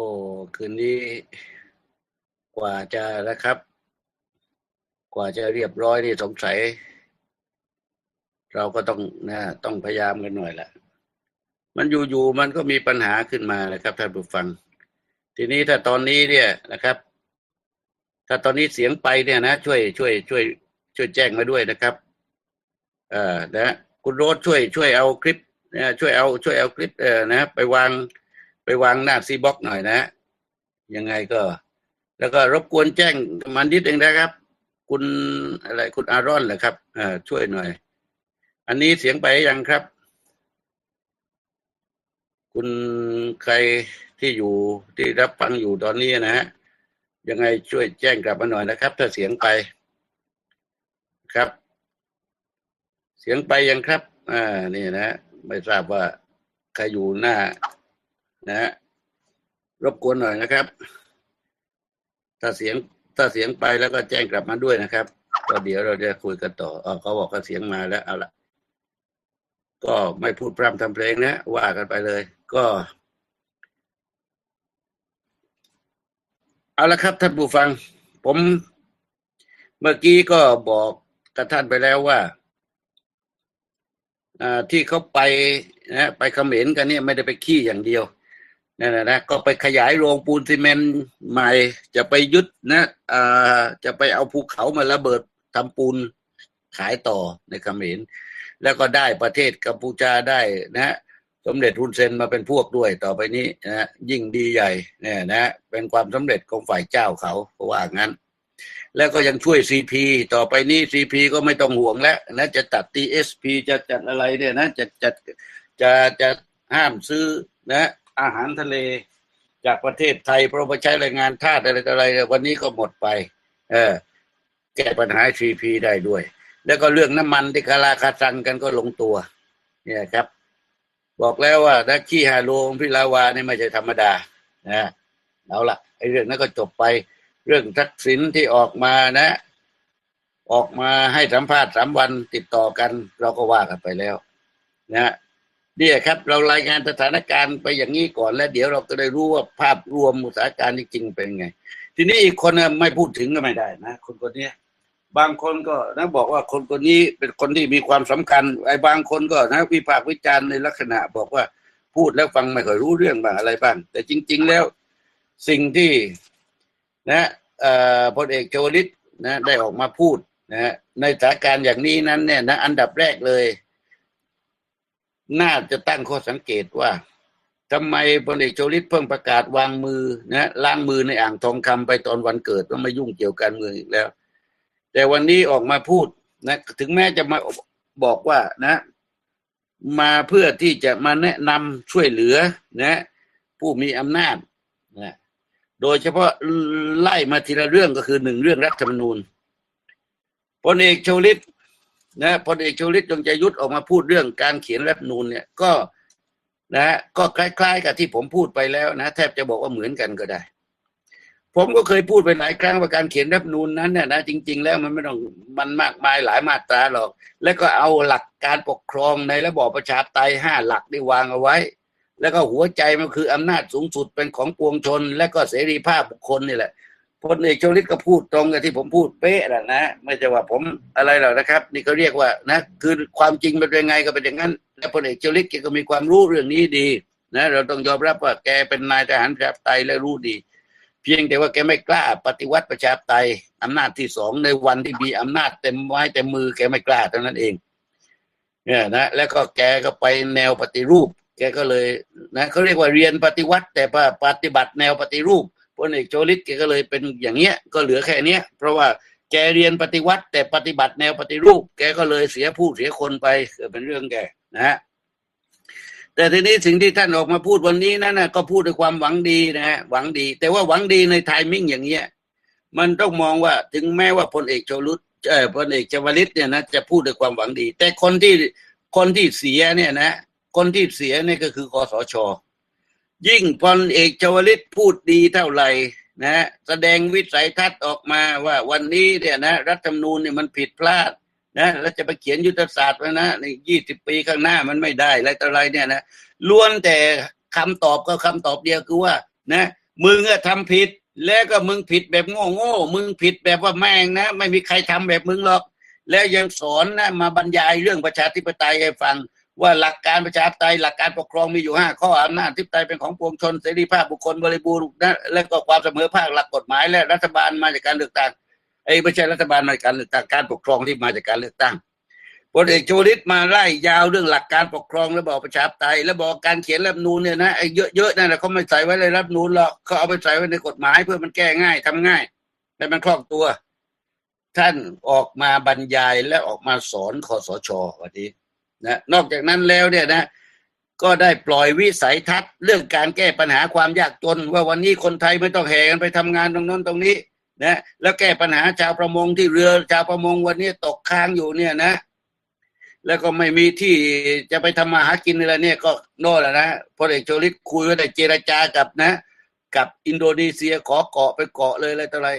โอ้คืนนี้กว่าจะนะครับ กว่าจะเรียบร้อยนี่สงสัย เราก็ต้องนะต้องพยายามกันหน่อยแหละมันอยู่ๆมันก็มีปัญหาขึ้นมานะครับท่านผู้ฟัง ทีนี้ถ้าตอนนี้เนี่ยนะครับ ถ้าตอนนี้เสียงไปเนี่ยนะ ช่วยช่วย ช่วย ช่วยแจ้งมาด้วยนะครับ เอ่อนะคุณโรสช่วยช่วยเอาคลิปนะช่วยเอาช่วยเอาคลิปเอ่อนะไปวาง ไปวางหน้าซีบ็อกหน่อยนะ ยังไงก็ แล้วก็รบกวนแจ้งมันนิดนึงนะครับ คุณอะไรคุณอารอนเหรอครับอ่อช่วยหน่อย อันนี้เสียงไปยังครับ คุณใครที่อยู่ที่รับฟังอยู่ตอนนี้นะฮะยังไงช่วยแจ้งกลับมาหน่อยนะครับ ถ้าเสียงไปครับ เสียงไปยังครับ อ่านี่นะ ไม่ทราบว่าใครอยู่หน้า นะฮะรบกวนหน่อยนะครับ ถ้าเสียงถ้าเสียงไปแล้วก็แจ้งกลับมาด้วยนะครับก็เดี๋ยวเราจะคุยกันต่ออ๋อเขาบอกว่าเสียงมาแล้วเอาละก็ไม่พูดพร่ำทำเพลงนะ ว่ากันไปเลย ก็เอาละครับท่านผู้ฟัง ผมเมื่อกี้ก็บอกกับท่านไปแล้วว่าที่เขาไปนะไปเขมรกันเนี่ยไม่ได้ไปขี้อย่างเดียว นั่นนะนะก็ไปขยายโรงปูนซีเมนต์ใหม่ จะไปยึดนะอ่าจะไปเอาภูเขามาระเบิดทำปูนขายต่อในเขมรแล้วก็ได้ประเทศกัมพูชาได้นะสมเด็จทุนเซนมาเป็นพวกด้วยต่อไปนี้นะยิ่งดีใหญ่เนี่ยนะเป็นความสำเร็จของฝ่ายเจ้าเขาเพราะว่างั้น แล้วก็ยังช่วยซีพีต่อไปนี้ซีพีก็ไม่ต้องห่วงแล้วนะจะตัดทีเอสพีจะจัดอะไรเนี่ยนะจะจะจะจะห้ามซื้อนะ อาหารทะเลจากประเทศไทยเพราะว่าใช้แรงงานทาสอะไรต่ออะไร วันนี้ก็หมดไป เออ แก้ปัญหาซีพีได้ด้วย แล้วก็เรื่องน้ำมันที่คาราคาซังกันก็ลงตัว เนี่ยครับ บอกแล้วว่าดักขี้ฮาโลงพิลาวานี่ไม่ใช่ธรรมดานะเอาละไอ้เรื่องนั้นก็จบไป เรื่องทักษิณที่ออกมานะ ออกมาให้สัมภาษณ์สามวันติดต่อกัน เราก็ว่ากันไปแล้ว นะ เนี่ยครับเรารายงานสถานการณ์ไปอย่างนี้ก่อนแล้ว เดี๋ยวเราก็ได้รู้ว่าภาพรวมสถานการณ์จริงๆเป็นไง ทีนี้อีกคนไม่พูดถึงก็ไม่ได้นะ คนคนนี้บางคนก็นะบอกว่าคนคนนี้เป็นคนที่มีความสำคัญไอ้บางคนก็นะวิพากษ์วิจารณ์ในลักษณะ บอกว่าพูดแล้วฟังไม่ค่อยรู้เรื่องบ้างอะไรบ้างแต่จริง ๆแล้วสิ่งที่นะพลเอกโจลิตนะได้ออกมาพูดนะในสถานการณ์อย่างนี้นั้นเนี่ยนะอันดับแรกเลย น่าจะตั้งข้อสังเกตว่าทำไมพลเอกโจลิตเพิ่งประกาศวางมือนะล้างมือในอ่างทองคำไปตอนวันเกิดว่าไม่ยุ่งเกี่ยวการเมืองอีกแล้ว แต่วันนี้ออกมาพูดนะ ถึงแม้จะมาบอกว่านะ มาเพื่อที่จะมาแนะนำช่วยเหลือนะ ผู้มีอำนาจนะโดยเฉพาะไล่มาทีละเรื่องก็คือหนึ่งเรื่องรัฐธรรมนูญพลเอกชวลิต นะพลเอกชวลิตจงใจยุทธออกมาพูดเรื่องการเขียนรัฐนูญเนี่ยก็นะ ก็คล้าย ๆ กับที่ผมพูดไปแล้วนะแทบจะบอกว่าเหมือนกันก็ได้ ผมก็เคยพูดไปหลายครั้งว่าการเขียนรัฐนูนนั้นเนี่ยนะจริง ๆ แล้วมันไม่ต้องมันมากมายหลายมาตราหรอก แล้วก็เอาหลักการปกครองในระบอบประชาธิปไตยห้าหลักได้วางเอาไว้ แล้วก็หัวใจมันคืออำนาจสูงสุดเป็นของปวงชน และก็เสรีภาพบุคคลนี่แหละ พลเอกชวลิตก็พูดตรงกับที่ผมพูดเป๊ะแหละนะไม่ใช่ว่าผมอะไรหรอกนะครับ นี่ก็เรียกว่านะ คือความจริงเป็นยังไงก็เป็นอย่างนั้น และพลเอกชวลิตแกก็มีความรู้เรื่องนี้ดีนะเราต้องยอมรับว่าแกเป็นนายทหารประชาธิปไตยและรู้ดี เพียงแต่ว่าแกไม่กล้าปฏิวัติประชาธิปไตยอำนาจที่สองในวันที่มีอำนาจเต็มไว้เต็มมือแกไม่กล้าเท่านั้นเองเนี่ยนะแล้วก็แกก็ไปแนวปฏิรูป แกก็เลยนะเขาเรียกว่าเรียนปฏิวัติ แต่ปฏิบัติแนวปฏิรูป พลเอกโจลิตแกก็เลยเป็นอย่างเงี้ยก็เหลือแค่เนี้ย เพราะว่าแกเรียนปฏิวัติ แต่ปฏิบัติแนวปฏิรูป แกก็เลยเสียผู้เสียคนไปเป็นเรื่องแกนะฮะแต่ทีนี้สิ่งที่ท่านออกมาพูดวันนี้นั่นนะก็พูดด้วยความหวังดีนะฮะหวังดี แต่ว่าหวังดีในไทมิ่งอย่างเงี้ยมันต้องมองว่าถึงแม้ว่าพลเอกโจลุตเออพลเอกจวลิตเนี่ยนะจะพูดด้วยความหวังดี แต่คนที่คนที่เสียเนี่ยนะ คนที่เสียเนี่ยก็คือคอสช ยิ่งพลเอกจวลิตพูดดีเท่าไหร่นะแสดงวิสัยทัศน์ออกมาว่าวันนี้เนี่ยนะรัฐธรรมนูญเนี่ยมันผิดพลาดนะแล้วจะไปเขียนยุทธศาสตร์ไว้นะในยี่สิบปีข้างหน้ามันไม่ได้อะไรต่ออะไรเนี่ยนะล้วนแต่คำตอบก็คำตอบเดียวคือว่า นะมึงอะทำผิด แล้วก็มึงผิดแบบโง่โง่มึงผิดแบบว่าแม่งนะ ไม่มีใครทำแบบมึงหรอก แล้วยังสอนนะมาบรรยายเรื่องประชาธิปไตยให้ฟัง ว่าหลักการประชาธิปไตยหลักการปกครองมีอยู่ห้าข้ออำนาจอธิปไตยเป็นของปวงชนเสรีภาพบุคคลบริบูรณ์นะและก็ความเสมอภาคหลักกฎหมาย และรัฐบาลมาจากการเลือกตั้งไอ้ไม่ใช่รัฐบาลมาจากการเลือกตั้งการปกครองที่มาจากการเลือกตั้งพลเอกชวลิตมาไล่ยาวเรื่องหลักการปกครองระบอบประชาธิปไตยแล้วบอกการเขียนรัฐธรรมนูนเนี่ยนะไอ้เยอะๆนั่นแหละเขาไม่ใส่ไว้ในรัฐธรรมนูนหรอกเขาเอาไปใส่ไว้ในกฎหมาย เพื่อมันแก้ง่ายทำง่ายและมันคล่องตัว ท่านออกมาบรรยายและออกมาสอนคอสชวันนี้ นะนอกจากนั้นแล้วเนี่ยนะก็ได้ปล่อยวิสัยทัศน์เรื่องการแก้ปัญหาความยากจน ว่าวันนี้คนไทยไม่ต้องแห่กันไปทำงานตรงนั้นตรงนี้นะแล้วแก้ปัญหาชาวประมงที่เรือชาวประมงวันนี้ตกค้างอยู่เนี่ยนะ แล้วก็ไม่มีที่จะไปทำมาหากินอะไรเนี่ยก็โน่นแหละนะพลเอกชวลิตคุยว่าได้เจรจากับนะ กับอินโดนีเซียขอเกาะไปเกาะเลยอะไรต่ออะไร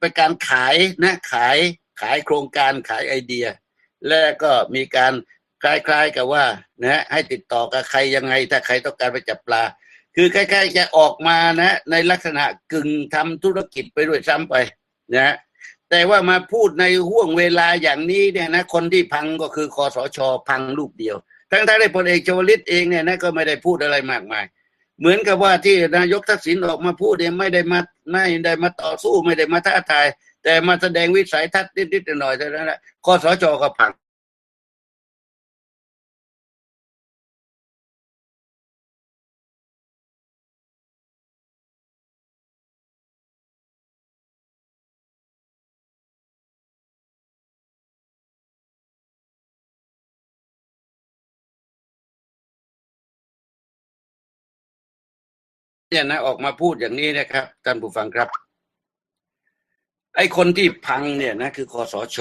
เป็นการขายนะขายขายโครงการขายไอเดีย และก็มีการ คล้าย ๆ กับว่านะให้ติดต่อกับใครยังไง ถ้าใครต้องการไปจับปลา คือคล้าย ๆ จะออกมานะในลักษณะกึ่งทำธุรกิจไปด้วยซ้ำไปนะแต่ว่ามาพูดในห่วงเวลาอย่างนี้เนี่ยนะคนที่พังก็คือคอสชพังรูปเดียว ทั้งๆที่พลเอกชวลิตเองเนี่ยนะก็ไม่ได้พูดอะไรมากมาย เหมือนกับว่าที่นายกทักษิณออกมาพูดเนี่ยไม่ได้มาไม่ได้มาต่อสู้ไม่ได้มาท้าทาย แต่มาแสดงวิสัยทัศน์นิดๆหน่อยๆเท่านั้นแหละคอสชก็พัง เนี่ยนะออกมาพูดอย่างนี้นะครับท่านผู้ฟังครับ ไอ้คนที่พังเนี่ยนะคือคอสช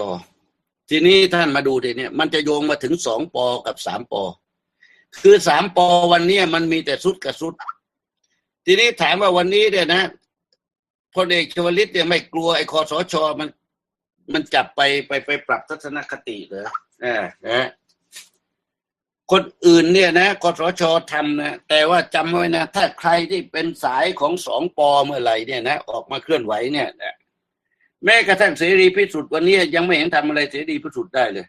ทีนี้ท่านมาดูทีเนี่ย มันจะโยงมาถึงสองปอกับสามปอ คือสามปอวันนี้มันมีแต่สุดกับสุด ทีนี้ถามว่าวันนี้เนี่ยนะพลเอกชวลิตเนี่ยไม่กลัวไอ้คอสชมัน มันจับไปไปไปปรับทัศนคติเหรออ่านะ คนอื่นเนี่ยนะกสชทำนะแต่ว่าจำไว้นะ ถ้าใครที่เป็นสายของสองปอเมื่อไหร่เนี่ยนะออกมาเคลื่อนไหวเนี่ยนะแม้กระทั่งเสรีพิสุทธิ์วันนี้ยังไม่เห็นทำอะไรเสรีพิสุทธิ์ได้เลย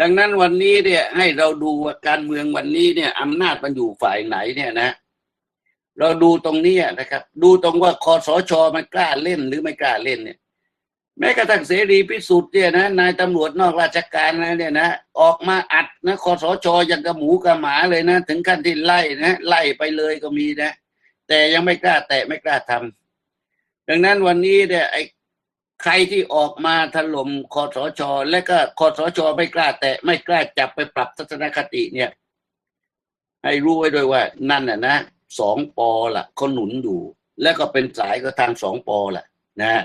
ดังนั้นวันนี้เนี่ย ให้เราดูว่าการเมืองวันนี้เนี่ยอำนาจมันอยู่ฝ่ายไหนเนี่ยนะ เราดูตรงนี้นะครับ ดูตรงว่าคอสชมันกล้าเล่นหรือไม่กล้าเล่นเนี่ย แม้กระทั่งเสรีพิสุทธิ์เนี่ยนะนายตำรวจนอกราชการนะเนี่ยนะออกมาอัดนะคอสชอย่างกับหมูกับหมาเลยนะ ถึงขั้นที่ไล่นะไล่ไปเลยก็มีนะ แต่ยังไม่กล้าแตะไม่กล้าทำดังนั้นวันนี้เนี่ยไอ้ใครที่ออกมาถล่มคอสช และก็คอสชไม่กล้า แตะไม่กล้าจับไปปรับทัศนคติเนี่ย ให้รู้ไว้ด้วยว่า นั่นน่ะนะสองปอล่ะเขาหนุนอยู่ แล้วก็เป็นสายก็ทางสองปอล่ะ นะ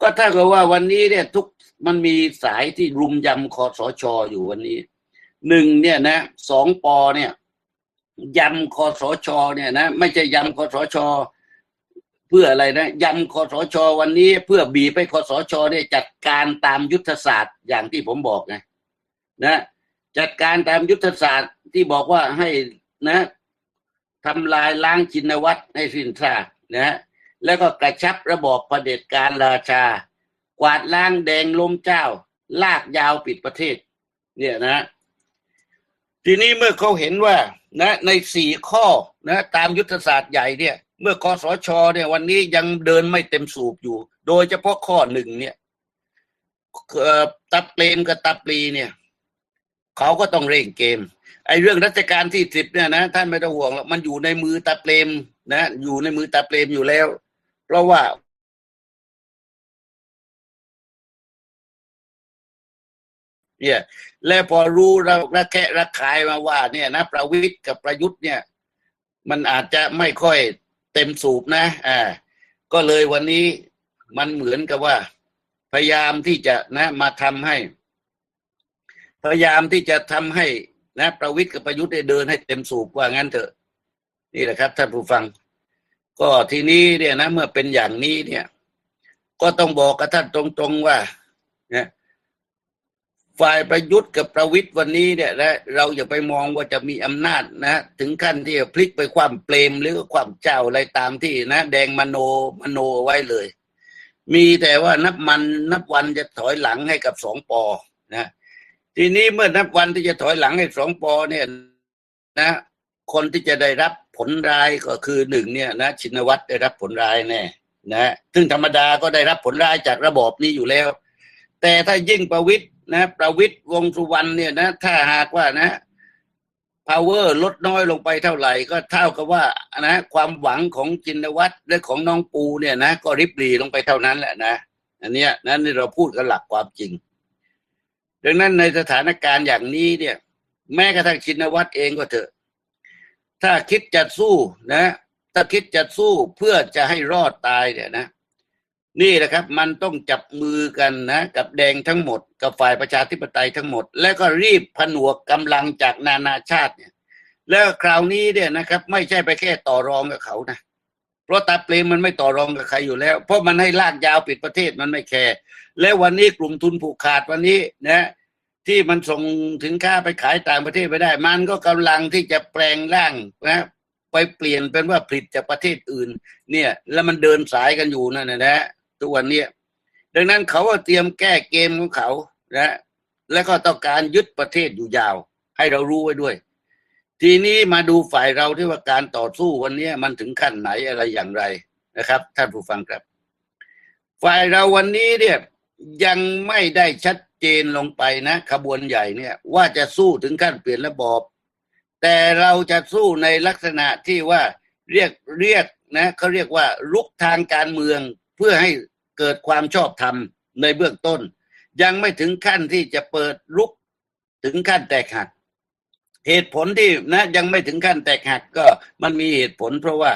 ก็ถ้ากิดว่าวันนี้เนี่ยทุกมันมีสายที่รุมยำคอสชอยู่วันนี้หนึ่งเนี่ยนะสองปอเนี่ยยำคอสชเนี่ยนะไม่ใช่ยำคอสชเพื่ออะไรนะยำคอสชวันนี้ เพื่อบีบให้คอสชเนี่ยจัดการตามยุทธศาสตร์อย่างที่ผมบอกไงนะจัดการตามยุทธศาสตร์ที่บอกว่าให้นะทำลายล้างชินวัตรให้สิ้นซากนะ แล้วก็กระชับระบอบประเผด็จการราชา กวาดล้างแดงล้มเจ้า ลากยาวปิดประเทศ เนี่ยนะ ทีนี้เมื่อเขาเห็นว่านะในสี่ข้อนะตามยุทธศาสตร์ใหญ่เนี่ย เมื่อคอสชเนี่ยวันนี้ยังเดินไม่เต็มสูบอยู่ โดยเฉพาะข้อหนึ่งเนี่ยตับเปลมกับตับปลีเนี่ยเขาก็ต้องเร่งเกม ไอ้เรื่องรัชการที่สิบเนี่ยนะท่านไม่ต้องห่วงหรอกมันอยู่ในมือตาเปรมนะ อยู่ในมือตาเปรมอยู่แล้ว เพราะว่าเนี่ยและพอรู้เราระแคะระคายมาว่า เนี่ยนะประวิตยกับประยุทธ์เนี่ย มันอาจจะไม่ค่อยเต็มสูบนะอ่าก็เลยวันนี้มันเหมือนกับว่า พยายามที่จะนะ มาทำให้ พยายามที่จะทำให้นะ ประวิตยกับประยุทธ์ได้เดินให้เต็มสูบว่างั้นเถอะ นี่แหละครับท่านผู้ฟัง ก็ทีนี้เนี่ยนะเมื่อเป็นอย่างนี้เนี่ย ก็ต้องบอกกับท่านตรงๆว่าเนี่ยฝ่ายประยุทธ์กับประวิทย์วันนี้เนี่ยนะเราอย่าไปมองว่าจะมีอำนาจนะ ถึงขั้นที่จะพลิกไปความเปรมหรือความเจ้าอะไรตามที่นะ แดงมโนมโนไว้เลย มีแต่ว่านับมันนับวันจะถอยหลังให้กับสองปอนะทีนี้เมื่อนับวันที่จะถอยหลังให้สองปอเนี่ยนะ คนที่จะได้รับ ผลร้ายก็คือหนึ่งเนี่ยนะชินวัตรได้รับผลร้ายแน่นะซึ่งธรรมดาก็ได้รับผลร้ายจากระบอบนี้อยู่แล้ว แต่ถ้ายิ่งประวิทย์นะ ประวิทย์วงสุวรรณเนี่ยนะ ถ้าหากว่านะ power ลดน้อยลงไปเท่าไหร่ ก็เท่ากับว่านะ ความหวังของจินวัตรและของน้องปูเนี่ยนะ ก็ริบหรี่ลงไปเท่านั้นแหละนะ อันเนี้ยนั้นเราพูดกันหลักความจริง ดังนั้นในสถานการณ์อย่างนี้เนี่ย แม้กระทั่งชินวัตรเองก็เถอะ ถ้าคิดจะสู้นะ ถ้าคิดจะสู้เพื่อจะให้รอดตายเนี่ยนะ นี่แหละครับ มันต้องจับมือกันนะ กับแดงทั้งหมด กับฝ่ายประชาธิปไตยทั้งหมด แล้วก็รีบผนวกกำลังจากนานาชาติเนี่ย แล้วคราวนี้เนี่ยนะครับ ไม่ใช่ไปแค่ต่อรองกับเขานะเพราะตาเปรมมันไม่ต่อรองกับใครอยู่แล้ว เพราะมันให้ลากยาวปิดประเทศมันไม่แคร์แล้ววันนี้กลุ่มทุนผูกขาดวันนี้นะ ที่มันส่งถึงค่าไปขายต่างประเทศไปได้ มันก็กำลังที่จะแปลงร่างนะไปเปลี่ยนเป็นว่าผลิตจากประเทศอื่น เนี่ย แล้วมันเดินสายกันอยู่นั่นนะนะทุกวันนี้ดังนั้นเขาก็เตรียมแก้เกมของเขานะแล้วก็ต้องการยึดประเทศอยู่ยาว ให้เรารู้ไว้ด้วย ทีนี้มาดูฝ่ายเราที่ว่าการต่อสู้วันนี้มันถึงขั้นไหนอะไรอย่างไรนะครับท่านผู้ฟังครับ ฝ่ายเราวันนี้เนี่ย ยังไม่ได้ชัดเจนลงไปนะ ขบวนใหญ่เนี่ย ว่าจะสู้ถึงขั้นเปลี่ยนระบอบ แต่เราจะสู้ในลักษณะที่ว่าเรียกเรียกนะเขาเรียกว่าลุกทางการเมืองเพื่อให้เกิดความชอบธรรมในเบื้องต้น ยังไม่ถึงขั้นที่จะเปิดลุกถึงขั้นแตกหัก เหตุผลที่นะ ยังไม่ถึงขั้นแตกหักก็มันมีเหตุผลเพราะว่า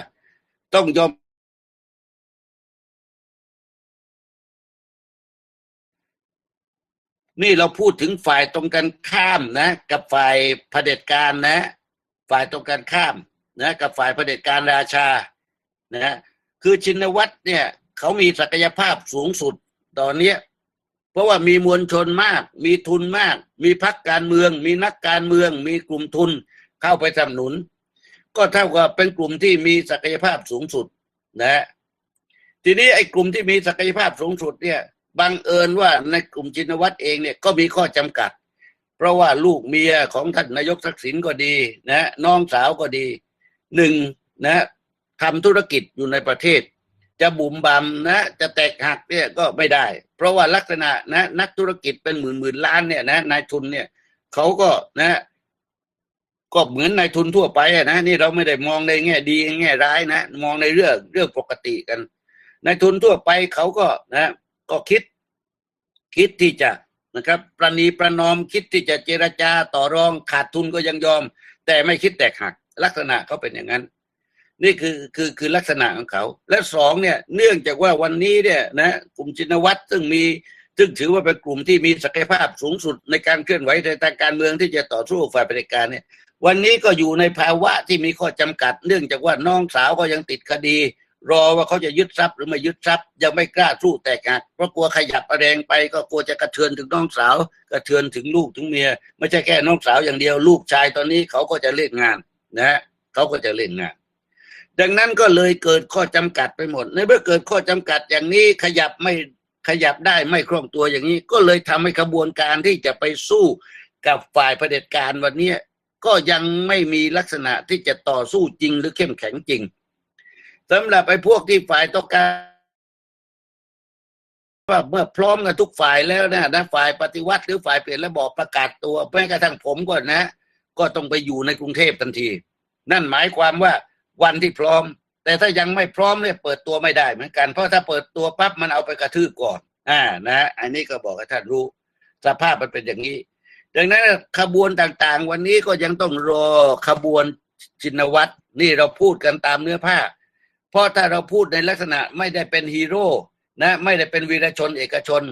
ต้องยอม นี่เราพูดถึงฝ่ายตรงกันข้ามนะ กับฝ่ายเผด็จการนะ ฝ่ายตรงกันข้ามนะ กับฝ่ายเผด็จการราชานะคือชินวัตรเนี่ยเขามีศักยภาพสูงสุดตอนเนี้ยเพราะว่ามีมวลชนมาก มีทุนมาก มีพักการเมือง มีนักการเมือง มีกลุ่มทุนเข้าไปสนับสนุน ก็เท่ากับเป็นกลุ่มที่มีศักยภาพสูงสุดนะทีนี้ไอ้กลุ่มที่มีศักยภาพสูงสุดเนี่ย บังเอิญว่าในกลุ่มจินวัตรเองเนี่ยก็มีข้อจำกัด เพราะว่าลูกเมียของท่านนายกทักษิณก็ดีนะน้องสาวก็ดีหนึ่งนะทำธุรกิจอยู่ในประเทศ จะบุ่มบามนะจะแตกหักเนี่ยก็ไม่ได้ เพราะว่าลักษณะนะนักธุรกิจเป็นหมื่นหมื่นล้านเนี่ยนะนายทุนเนี่ยเขาก็นะก็เหมือนนายทุนทั่วไปนะนี่เราไม่ได้มองในแง่ดีแง่ร้ายนะ มองในเรื่องเรื่องปกติกันนายทุนทั่วไปเขาก็นะ ก็คิด คิดที่จะนะครับ ประนีประนอมคิดที่จะเจรจาต่อรองขาดทุนก็ยังยอม แต่ไม่คิดแตกหัก ลักษณะเขาเป็นอย่างนั้น นี่คือคือคือลักษณะของเขา และสองเนี่ย เนื่องจากว่าวันนี้เนี่ยนะกลุ่มชินวัตรซึ่งมีซึ่งถือว่าเป็นกลุ่มที่มีศักยภาพสูงสุดในการเคลื่อนไหวในทางการเมืองที่จะต่อสู้ฝ่ายเผด็จการเนี่ย วันนี้ก็อยู่ในภาวะที่มีข้อจำกัด เนื่องจากว่าน้องสาวก็ยังติดคดี รอว่าเขาจะยึดทรัพย์หรือไม่ยึดทรัพย์ ยังไม่กล้าสู้แตกหักเพราะกลัวขยับแรงไป ก็กลัวจะกระเทือนถึงน้องสาว กระเทือนถึงลูกถึงเมีย ไม่ใช่แค่น้องสาวอย่างเดียว ลูกชายตอนนี้เขาก็จะเล่นงานนะเขาก็จะเล่นงาน ดังนั้นก็เลยเกิดข้อจำกัดไปหมด ในเมื่อเกิดข้อจำกัดอย่างนี้ขยับไม่ขยับได้ไม่คล่องตัวอย่างนี้ ก็เลยทำให้กระบวนการที่จะไปสู้กับฝ่ายเผด็จการวันนี้ก็ยังไม่มีลักษณะที่จะต่อสู้จริงหรือเข้มแข็งจริง สำหรับไอ้พวกที่ฝ่ายต้องการว่าเมื่อพร้อมกันทุกฝ่ายแล้วนะนะฝ่ายปฏิวัติหรือฝ่ายเปลี่ยนระบอบประกาศตัวแม้กระทั่งผมก่อนนะ ก็ต้องไปอยู่ในกรุงเทพทันที นั่นหมายความว่าวันที่พร้อม แต่ถ้ายังไม่พร้อมเนี่ยเปิดตัวไม่ได้เหมือนกัน เพราะถ้าเปิดตัวปั๊บมันเอาไปกระทืบก่อน อ่านะอันนี้ก็บอกให้ท่านรู้ สภาพมันเป็นอย่างนี้ ดังนั้นขบวนต่างๆ วันนี้ก็ยังต้องรอขบวนชินวัตรนี่เราพูดกันตามเนื้อผ้า เพราะถ้าเราพูดในลักษณะไม่ได้เป็นฮีโร่นะไม่ได้เป็นวีรชนเอกชน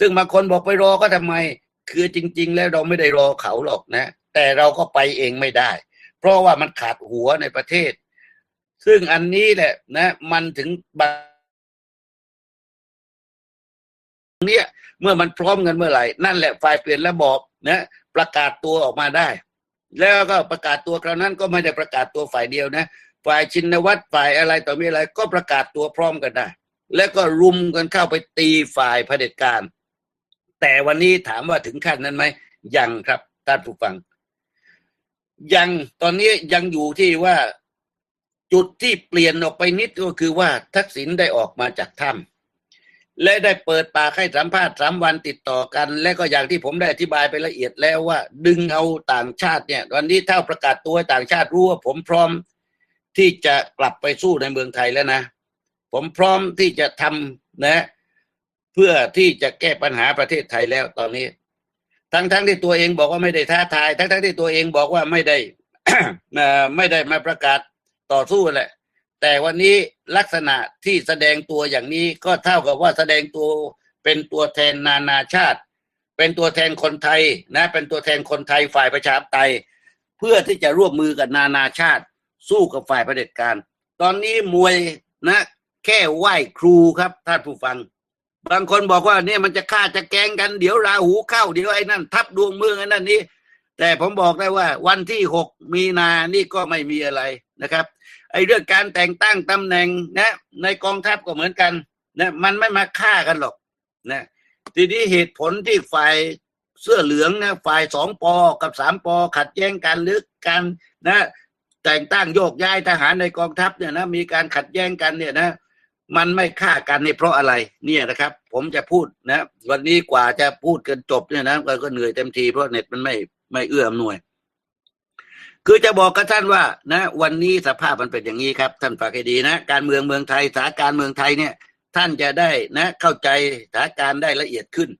ซึ่งบางคนบอกไปรอก็ทำไม คือจริง ๆ แล้วเราไม่ได้รอเขาหรอกนะ แต่เราก็ไปเองไม่ได้ เพราะว่ามันขาดหัวในประเทศ ซึ่งอันนี้แหละนะ มันถึงบางเนี้ยเมื่อมันพร้อมกันเมื่อไหร่ นั่นแหละฝ่ายเปลี่ยนระบอบนะประกาศตัวออกมาได้ แล้วก็ประกาศตัวคราวนั้นก็ไม่ได้ประกาศตัวฝ่ายเดียวนะ ฝ่ายชินวัตรฝ่ายอะไรต่อมีอะไร ก็ประกาศตัวพร้อมกันได้ แล้วก็รุมกันเข้าไปตีฝ่ายเผด็จการ แต่วันนี้ถามว่าถึงขั้นนั้นไหมยังครับท่านผู้ฟัง ยังตอนนี้ยังอยู่ที่ว่าจุดที่เปลี่ยนออกไปนิดก็คือว่าทักษิณได้ออกมาจากถ้ำและได้เปิดปากให้สัมภาษณ์สามวันติดต่อกัน และก็อย่างที่ผมได้อธิบายไปละเอียดแล้วว่า ดึงเอาต่างชาติเนี่ย วันนี้ถ้าประกาศตัวต่างชาติรู้ว่าผมพร้อม ที่จะกลับไปสู้ในเมืองไทยแล้วนะ ผมพร้อมที่จะทำนะ เพื่อที่จะแก้ปัญหาประเทศไทยแล้วตอนนี้ ทั้งๆทที่ตัวเองบอกว่าไม่ได้ท้าทาย ทั้งๆทที่ตัวเองบอกว่าไม่ได้ไม่ได้มาประกาศต่อสู้แหละ แต่วันนี้ลักษณะที่แสดงตัวอย่างนี้ก็เท่ากับว่าแสดงตัวเป็นตัวแทนนานาชาติ เป็นตัวแทนคนไทยนะ เป็นตัวแทนคนไทยฝ่ายประชาธิปไตย เพื่อที่จะร่วมมือกับนานาชาติ สู้กับฝ่ายเผด็จการ ตอนนี้มวยนะ แค่ไหว้ครูครับท่านผู้ฟัง บางคนบอกว่าเนี่ยมันจะฆ่าจะแกล้งกันเดี๋ยวราหูเข้าเดี๋ยวไอ้นั่น ทับดวงเมืองไอ้นั่นนี้ แต่ผมบอกได้ว่า วันที่หกมีนานี่ก็ไม่มีอะไรนะครับ ไอ้เรื่องการแต่งตั้งตำแหน่งนะ ในกองทัพก็เหมือนกันนะมันไม่มาฆ่ากันหรอกนะทีนี้เหตุผลที่ฝ่ายเสื้อเหลืองนะฝ่ายสองปอกับสามปอขัดแย้งกันหรือการนะ แต่งตั้งโยกย้ายทหารในกองทัพเนี่ยนะมีการขัดแย้งกันเนี่ยนะมันไม่ฆ่ากันนี่เพราะอะไรเนี่ยนะครับ ผมจะพูดนะ วันนี้กว่าจะพูดกันจบเนี่ยนะก็เหนื่อยเต็มทีเพราะเน็ตมันไม่ไม่เอื้ออำนวย คือจะบอกกับท่านว่านะ วันนี้สภาพมันเป็นอย่างนี้ครับ ท่านฝากให้ดีนะ การเมืองเมืองไทยสถานการเมืองไทยเนี่ย ท่านจะได้นะ เข้าใจสถานการได้ละเอียดขึ้น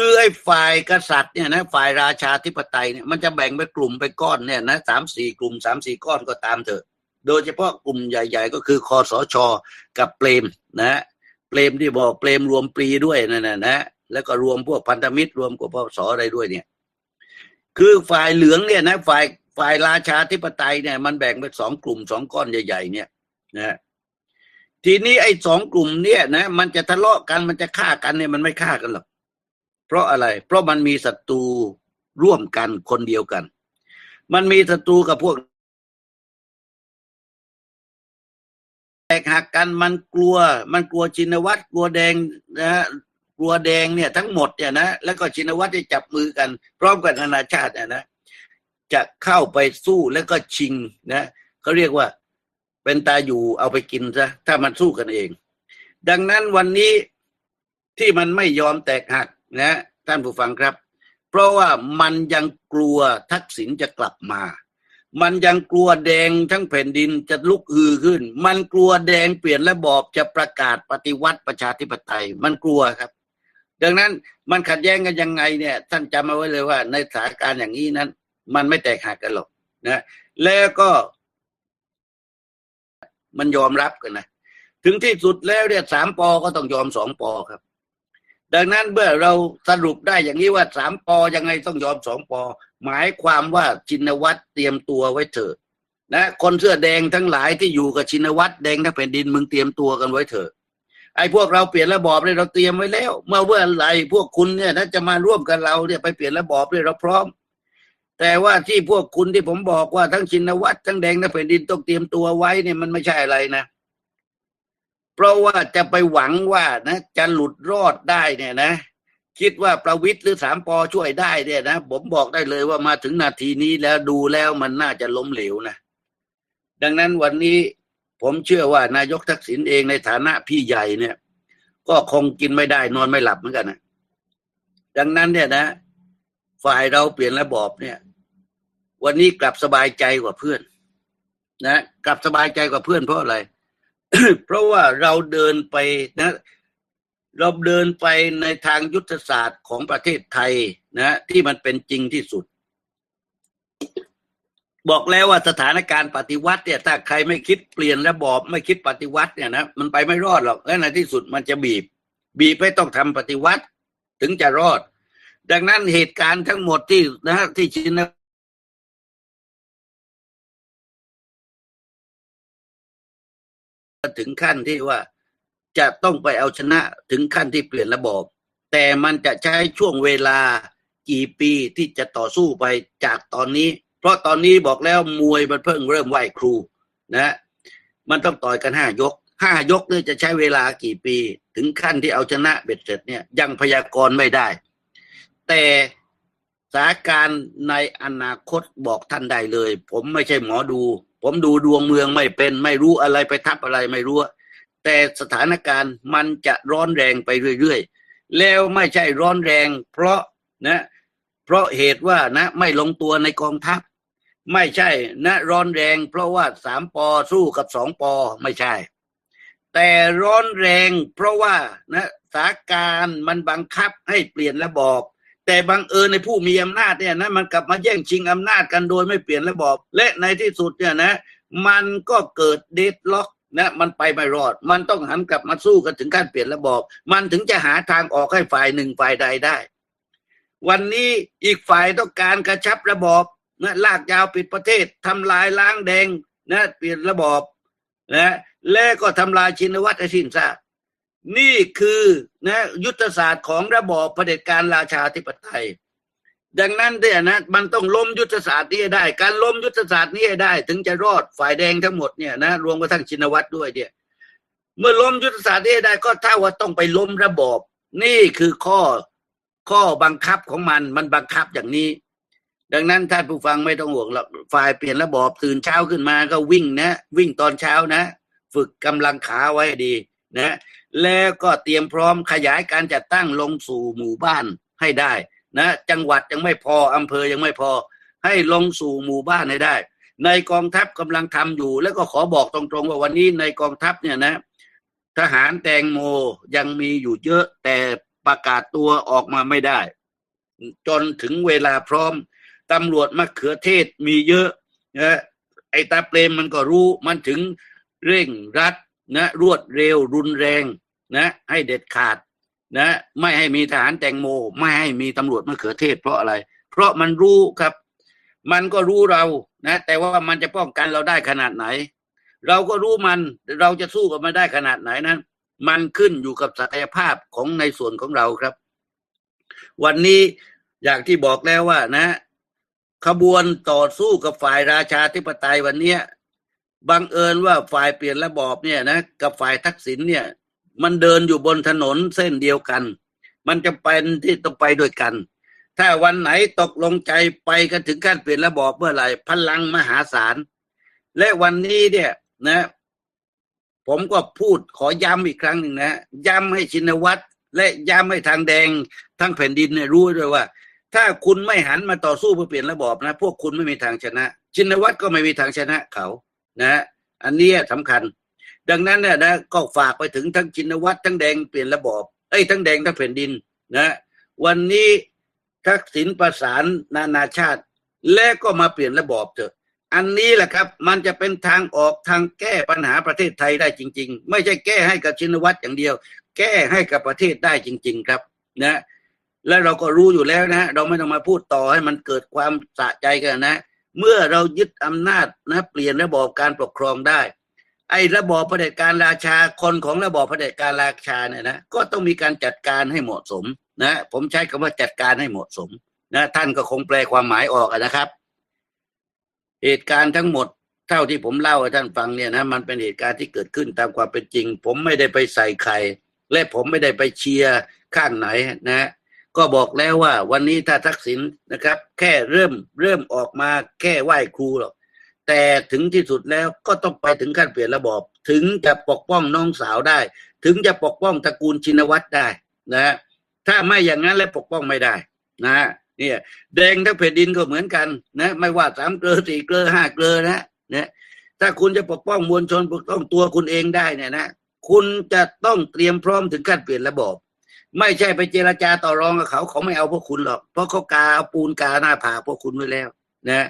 คือไอ้ฝ่ายกษัตริย์เนี่ยนะฝ่ายราชาธิปไตยเนี่ยมันจะแบ่งเป็นกลุ่มไปนก้อนเนี่ยนะสามสี่กลุ่มสามสี่ก้อนก็ตามเถอะ โดยเฉพาะกลุ่มใหญ่ ๆ ก็คือคอสชกับเปรมนะเปรมที่บอกเปรมรวมปรีด้วยนั่นนะนะแล้วก็รวมพวกพันธมิตรรวมกับพสอะไรด้วยเนี่ย คือฝ่ายเหลืองเนี่ยนะฝ่ายฝ่ายราชาธิปไตยเนี่ย มันแบ่งเป็นสองกลุ่มสองก้อนใหญ่ ๆ เนี่ยนะทีนี้ไอ้สองกลุ่มเนี่ยนะมันจะทะเลาะกันมันจะฆ่ากันเนี่ยมันไม่ฆ่ากันหรอก เพราะอะไร เพราะมันมีศัตรูร่วมกันคนเดียวกัน มันมีศัตรูกับพวกแตกหักกันมันกลัว มันกลัวชินวัตรกลัวแดงนะฮะกลัวแดงเนี่ยทั้งหมดเนี่ยนะแล้วก็ชินวัตรจะจับมือกัน พร้อมกับนานาชาติเนี่ยนะจะเข้าไปสู้แล้วก็ชิงนะเขาเรียกว่าเป็นตาอยู่เอาไปกินซะถ้ามันสู้กันเอง ดังนั้นวันนี้ที่มันไม่ยอมแตกหัก นะท่านผู้ฟังครับ เพราะว่ามันยังกลัวทักษิณจะกลับมา มันยังกลัวแดงทั้งแผ่นดินจะลุกฮือขึ้น มันกลัวแดงเปลี่ยนระบอบจะประกาศปฏิวัติประชาธิปไตย มันกลัวครับ ดังนั้นมันขัดแย้งกันยังไงเนี่ย ท่านจำเอาไว้เลยว่า ในสถานการณ์อย่างนี้นั้น มันไม่แตกหักกันหรอกนะแล้วก็มันยอมรับกันนะ ถึงที่สุดแล้วเนี่ยสามปอก็ต้องยอมสองปอครับ ดังนั้นเมื่อเราสรุปได้อย่างนี้ว่าสามปอยังไงต้องยอมสองปอ หมายความว่าชินวัตรเตรียมตัวไว้เถอะนะคนเสื้อแดงทั้งหลายที่อยู่กับชินวัตรแดงทั้งแผ่นดินมึงเตรียมตัวกันไว้เถอะไอ้พวกเราเปลี่ยนระบอบเนี่ยเราเตรียมไว้แล้ว เมื่อเมื่อไรพวกคุณเนี่ยถ้าจะมาร่วมกับเราเนี่ยไปเปลี่ยนระบอบเนี่ยเราพร้อม แต่ว่าที่พวกคุณที่ผมบอกว่าทั้งชินวัตรทั้งแดงทั้งแผ่นดินต้องเตรียมตัวไว้เนี่ยมันไม่ใช่อะไรนะ เพราะว่าจะไปหวังว่านะ จะหลุดรอดได้เนี่ยนะ คิดว่าประวิตรหรือสามปอช่วยได้เนี่ยนะผมบอกได้เลยว่ามาถึงนาทีนี้แล้วดูแล้วมันน่าจะล้มเหลวนะ ดังนั้นวันนี้ผมเชื่อว่านายกทักษิณเองในฐานะพี่ใหญ่เนี่ย ก็คงกินไม่ได้นอนไม่หลับเหมือนกันนะดังนั้นเนี่ยนะ ฝ่ายเราเปลี่ยนระบอบเนี่ย วันนี้กลับสบายใจกว่าเพื่อน นะ กลับสบายใจกว่าเพื่อนเพราะอะไรเเพราะว่าเราเดินไปนะ เราเดินไปในทางยุทธศาสตร์ของประเทศไทยนะ ที่มันเป็นจริงที่สุด บอกแล้วว่าสถานการณ์ปฏิวัติเนี่ย ถ้าใครไม่คิดเปลี่ยนระบอบไม่คิดปฏิวัติเนี่ยนะมันไปไม่รอดหรอกและในที่สุดมันจะบีบ บีบให้ต้องทำปฏิวัติ ถึงจะรอด ดังนั้นเหตุการณ์ทั้งหมดที่นะที่ชิน ถึงขั้นที่ว่าจะต้องไปเอาชนะถึงขั้นที่เปลี่ยนระบอบ แต่มันจะใช้ช่วงเวลากี่ปีที่จะต่อสู้ไปจากตอนนี้ เพราะตอนนี้บอกแล้วมวยมันเพิ่งเริ่มไหวครูนะมันต้องต่อยกันห้ายกห้ายกเนี่ยจะใช้เวลากี่ปี ถึงขั้นที่เอาชนะเบ็ดเสร็จเนี่ยยังพยากรณ์ไม่ได้ แต่สถานการณ์ในอนาคตบอกท่านได้เลย ผมไม่ใช่หมอดู ผมดูดวงเมืองไม่เป็น ไม่รู้อะไรไปทับอะไรไม่รู้ แต่สถานการณ์มันจะร้อนแรงไปเรื่อยๆ แล้วไม่ใช่ร้อนแรง เพราะนะเพราะเหตุว่านะ ไม่ลงตัวในกองทัพ ไม่ใช่นะร้อนแรง เพราะว่าสามปอสู้กับสองปอไม่ใช่ แต่ร้อนแรง เพราะว่านะสถานการณ์มันบังคับให้เปลี่ยนระบอบ แต่บังเอิญในผู้มีอำนาจเนี่ยนะมันกลับมาแย่งชิงอำนาจกันโดยไม่เปลี่ยนระบอบ และในที่สุดเนี่ยนะ มันก็เกิดเดดล็อกนะมันไปไม่รอด มันต้องหันกลับมาสู้กันถึงการเปลี่ยนระบอบ มันถึงจะหาทางออกให้ฝ่ายหนึ่งฝ่ายใดได้ วันนี้อีกฝ่ายต้องการกระชับระบอบนะลากยาวปิดประเทศทำลายล้างแดงนะเปลี่ยนระบอบนะและก็ทำลายชินวัตรให้สิ้นซาก นี่คือนะยุทธศาสตร์ของระบอบเผด็จการราชาธิปไตย ดังนั้นเนี่ยนะมันต้องล้มยุทธศาสตร์นี้ได้ การล้มยุทธศาสตร์นี้ได้ ถึงจะรอดฝ่ายแดงทั้งหมดเนี่ยนะรวมกระทั่งชินวัตรด้วยเนี่ยเมื่อล้มยุทธศาสตร์นี้ได้ก็เท่าว่าต้องไปล้มระบอบ นี่คือข้อข้อบังคับของมันมันบังคับอย่างนี้ ดังนั้นท่านผู้ฟังไม่ต้องห่วงหรอกฝ่ายเปลี่ยนระบอบตื่นเช้าขึ้นมาก็วิ่งนะ วิ่งตอนเช้านะ ฝึกกำลังขาไว้ดีนะ แล้วก็เตรียมพร้อมขยายการจัดตั้งลงสู่หมู่บ้านให้ได้นะจังหวัดยังไม่พออำเภอยังไม่พอ ให้ลงสู่หมู่บ้านให้ได้ ในกองทัพกำลังทำอยู่ แล้วก็ขอบอกตรงๆว่าวันนี้ในกองทัพเนี่ยนะ ทหารแตงโมยังมีอยู่เยอะแต่ประกาศตัวออกมาไม่ได้ จนถึงเวลาพร้อมตำรวจมะเขือเทศมีเยอะนะไอ้ตาเปรมมันก็รู้มันถึงเร่งรัด นะรวดเร็วรุนแรงนะ ให้เด็ดขาดนะ ไม่ให้มีทหารแตงโม ไม่ให้มีตำรวจมะเขือเทศ เพราะอะไร เพราะมันรู้ครับ มันก็รู้เรานะ แต่ว่ามันจะป้องกันเราได้ขนาดไหน เราก็รู้มันเราจะสู้กับมันได้ขนาดไหนนั้น มันขึ้นอยู่กับศักยภาพของในส่วนของเราครับ วันนี้อย่างที่บอกแล้วว่านะ ขบวนต่อสู้กับฝ่ายราชาธิปไตยวันเนี้ย บังเอิญว่าฝ่ายเปลี่ยนระบอบเนี่ยนะกับฝ่ายทักษิณเนี่ย มันเดินอยู่บนถนนเส้นเดียวกัน มันจะเป็นที่ต้องไปด้วยกัน ถ้าวันไหนตกลงใจไปกันถึงการเปลี่ยนระบอบเมื่อไหร่ พลังมหาศาล และวันนี้เนี่ยนะ ผมก็พูดขอย้ำอีกครั้งหนึ่งนะ ย้ำให้ชินวัตรและย้ำให้ทางแดงทั้งแผ่นดินเนี่ยรู้ด้วยว่า ถ้าคุณไม่หันมาต่อสู้เพื่อเปลี่ยนระบอบนะ พวกคุณไม่มีทางชนะ ชินวัตรก็ไม่มีทางชนะเขา นะอันนี้สำคัญ ดังนั้นเนี่ยนะก็ฝากไปถึงทั้งชินวัตรทั้งแดงเปลี่ยนระบอบเอ้ยทั้งแดงทั้งแผ่นดินนะวันนี้ทักษิณประสานนานาชาติ และก็มาเปลี่ยนระบอบเถอะ อันนี้แหละครับ มันจะเป็นทางออกทางแก้ปัญหาประเทศไทยได้จริง ๆ ไม่ใช่แก้ให้กับชินวัตรอย่างเดียว แก้ให้กับประเทศได้จริง ๆ ครับ นะและเราก็รู้อยู่แล้วนะ เราไม่ต้องมาพูดต่อให้มันเกิดความสะใจกันนะ เมื่อเรายึดอำนาจนะเปลี่ยนระบอบการปกครองได้ ไอ้ระบอบเผด็จการราชาคนของระบอบเผด็จการราชาเนี่ยนะก็ต้องมีการจัดการให้เหมาะสมนะผมใช้คำว่าจัดการให้เหมาะสมนะท่านก็คงแปลความหมายออกนะครับ เหตุการณ์ทั้งหมดเท่าที่ผมเล่าให้ท่านฟังเนี่ยนะมันเป็นเหตุการณ์ที่เกิดขึ้นตามความเป็นจริง ผมไม่ได้ไปใส่ใครและผมไม่ได้ไปเชียร์ข้างไหนนะ ก็บอกแล้วว่า วันนี้ถ้าทักษิณนะครับ แค่เริ่มเริ่มออกมาแค่ไหว้ครูหรอกแต่ถึงที่สุดแล้วก็ต้องไปถึงขั้นเปลี่ยนระบอบถึงจะปกป้องน้องสาวได้ ถึงจะปกป้องตระกูลชินวัตรได้นะถ้าไม่อย่างนั้นแล้วปกป้องไม่ได้นะเนี่ยแดงทั้งแผ่นดินก็เหมือนกันนะ ไม่ว่าสามเกลือสี่เกลือห้าเกลือนะเนี่ยถ้าคุณจะปกป้องมวลชนปกป้องตัวคุณเองได้เนี่ยนะ คุณจะต้องเตรียมพร้อมถึงขั้นเปลี่ยนระบบ ไม่ใช่ไปเจรจาต่อรองกับเขาเขาไม่เอาพวกคุณหรอก เพราะเขากาเอาปูนกาหน้าผาพวกคุณไว้แล้ว นะ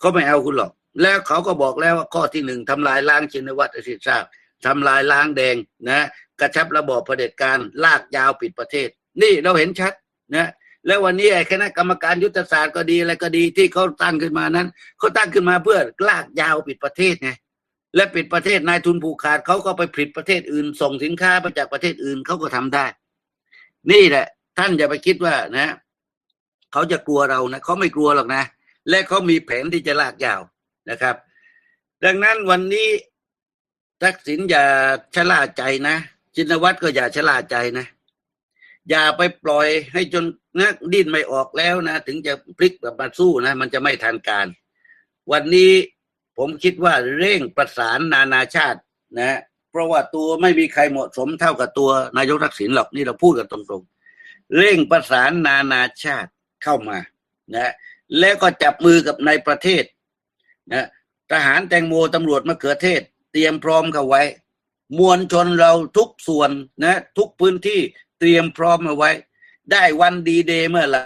เขาไม่เอาคุณหรอก แล้วเขาก็บอกแล้วว่าข้อที่หนึ่งทำลายล้างชินวัตรสิทธิทราบทำลายล้างแดงนะ กระชับระบอบเผด็จการลากยาวปิดประเทศ นี่เราเห็นชัดนะแล้ววันนี้ไอ้คณะกรรมการยุทธศาสตร์ก็ดีอะไรก็ดีที่เขาตั้งขึ้นมานั้นเขาตั้งขึ้นมาเพื่อลากยาวปิดประเทศไงและปิดประเทศนายทุนผูกขาดเขาก็ไปผลิตประเทศอื่น ส่งสินค้ามาจากประเทศอื่นเขาก็ทำได้ นี่แหละ ท่านอย่าไปคิดว่านะเขาจะกลัวเรานะเขาไม่กลัวหรอกนะ และเขามีแผนที่จะลากยาวนะครับ ดังนั้นวันนี้ทักษิณอย่าชะล่าใจนะชินวัตรก็อย่าชะล่าใจนะ อย่าไปปล่อยให้จนนะดิ้นไม่ออกแล้วนะ ถึงจะพลิกกลับมาสู้นะ มันจะไม่ทันการ วันนี้ผมคิดว่าเร่งประสานนานาชาตินะ เพราะว่าตัวไม่มีใครเหมาะสมเท่ากับตัวนายกทักษิณหรอกนี่เราพูดกันตรงๆ เร่งประสานนานาชาติเข้ามานะแล้วก็จับมือกับในประเทศนะทหารแตงโมตำรวจมะเขือเทศ เตรียมพร้อมเข้าไว้ มวลชนเราทุกส่วนนะทุกพื้นที่เตรียมพร้อมมาไว้ ได้วันดีเดย์เมื่อไหร่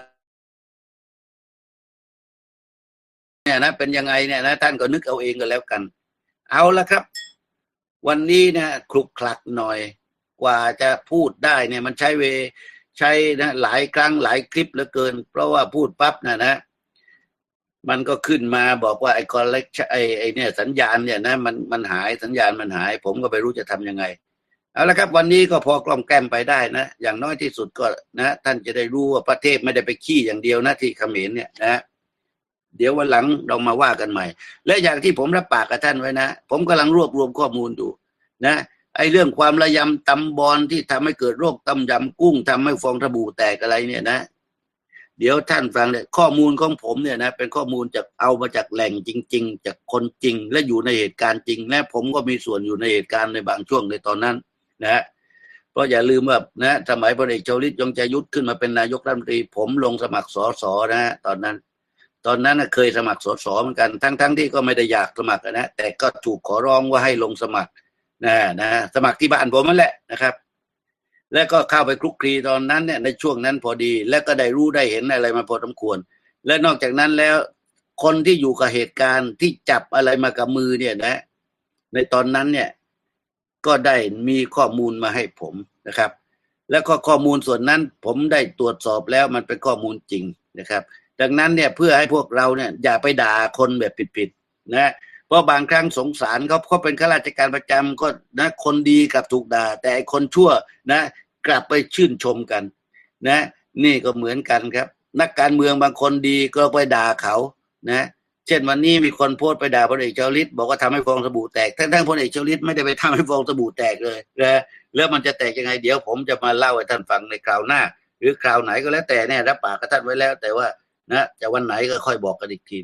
เนี่ยนะเป็นยังไงเนี่ยนะท่านก็นึกเอาเองก็แล้วกัน เอาละครับ วันนี้นะคลุกคลักหน่อย กว่าจะพูดได้เนี่ย มันใช้เวใช้นะหลายครั้งหลายคลิปเหลือเกิน เพราะว่าพูดปั๊บนะนะ มันก็ขึ้นมาบอกว่าไอ้คอลเลกไอ้ไอ้เนี่ยสัญญาณเนี่ยนะมันมันหายสัญญาณมันหาย ผมก็ไม่รู้จะทำยังไงเอาละครับ วันนี้ก็พอกล่อมแกล้มไปได้นะ อย่างน้อยที่สุดก็นะ ท่านจะได้รู้ว่าประเทศไม่ได้ไปขี้อย่างเดียวนะที่เขมรเนี่ยนะ เดี๋ยววันหลังเรามาว่ากันใหม่ และอย่างที่ผมรับปากกับท่านไว้นะ ผมกำลังรวบรวมข้อมูลอยู่นะไอ้เรื่องความระยำตำบอลที่ทำให้เกิดโรคตำยำกุ้งทำให้ฟองสบู่แตกอะไรเนี่ยนะ เดี๋ยวท่านฟังเลยข้อมูลของผมเนี่ยนะ เป็นข้อมูลจากเอามาจากแหล่งจริง ๆ จากคนจริง และอยู่ในเหตุการณ์จริง และผมก็มีส่วนอยู่ในเหตุการณ์ในบางช่วงในตอนนั้นนะเพราะอย่าลืมว่านะสมัยพลเอกชวลิตยงใจยุทธขึ้นมาเป็นนายกรัฐมนตรี ผมลงสมัครสอสอนะฮะตอนนั้น ตอนนั้นเคยสมัครสสเหมือนกัน ทั้งๆที่ก็ไม่ได้อยากสมัครนะแต่ก็ถูกขอร้องว่าให้ลงสมัครนะนะสมัครที่บ้านผมนั่นแหละนะครับ แล้วก็เข้าไปคลุกคลีตอนนั้นเนี่ยในช่วงนั้นพอดี แล้วก็ได้รู้ได้เห็นอะไรมาพอสมควร และนอกจากนั้นแล้วคนที่อยู่กับเหตุการณ์ที่จับอะไรมากับมือเนี่ยนะ ในตอนนั้นเนี่ยก็ได้มีข้อมูลมาให้ผมนะครับ แล้วก็ข้อมูลส่วนนั้นผมได้ตรวจสอบแล้วมันเป็นข้อมูลจริงนะครับ ดังนั้นเนี่ยเพื่อให้พวกเราเนี่ยอย่าไปด่าคนแบบผิดๆนะเพราะบางครั้งสงสารเขาเขาเป็นข้าราชการประจำก็นะคนดีกับถูกด่า แต่ไอคนชั่วนะกลับไปชื่นชมกัน นะ นี่ก็เหมือนกันครับ นักการเมืองบางคนดีก็ไปด่าเขานะ เช่นวันนี้มีคนโพสต์ไปด่าพลเอกชวลิตบอกว่าทำให้ฟองสบู่แตกทั้งๆพลเอกชวลิตไม่ได้ไปทำให้ฟองสบู่แตกเลยนะแล้วมันจะแตกยังไงเดี๋ยวผมจะมาเล่าให้ท่านฟังในคราวหน้า หรือคราวไหนก็แล้วแต่เนี่ยรับปากกับท่านไว้แล้ว แต่ว่า นะจะวันไหนก็ค่อยบอกกันอีกที